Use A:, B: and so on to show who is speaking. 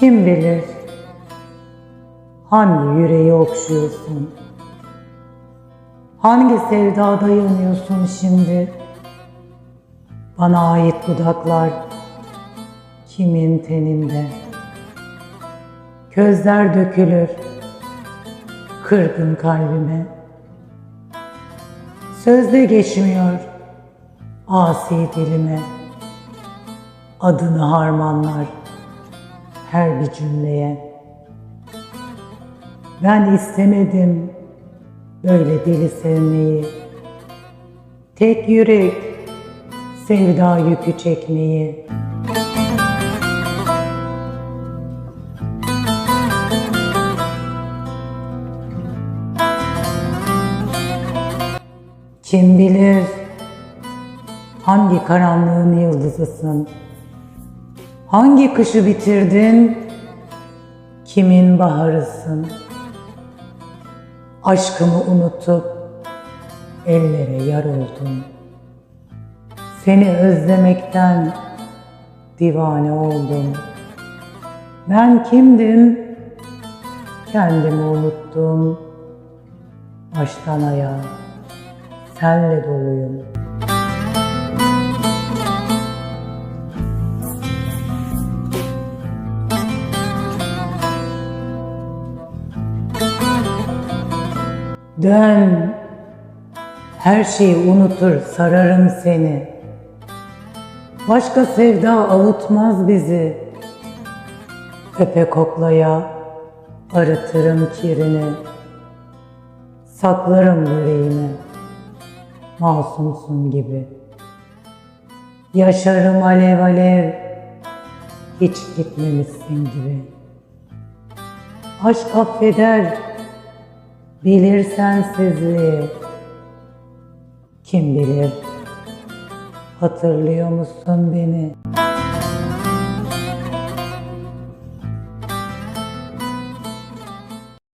A: Kim bilir hangi yüreği okşuyorsun? Hangi sevdada yanıyorsun şimdi? Bana ait dudaklar kimin teninde? Közler dökülür kırgın kalbime. Sözde geçmiyor asi dilime. Adını harmanlar her bir cümleye. Ben istemedim böyle deli sevmeyi. Tek yürek sevda yükü çekmeyi. Kim bilir hangi karanlığın yıldızısın? Hangi kışı bitirdin? Kimin baharısın? Aşkımı unutup ellere yar oldum. Seni özlemekten divane oldum. Ben kimdim? Kendimi unuttum. Baştan ayağa senle doluyum. Dön, her şeyi unutur sararım seni. Başka sevda avutmaz bizi. Öpe koklaya arıtırım kirini. Saklarım yüreğime masumsun gibi. Yaşarım alev alev hiç gitmemişsin gibi. Aşk affeder bilir sensizliği. Kim bilir hatırlıyor musun beni?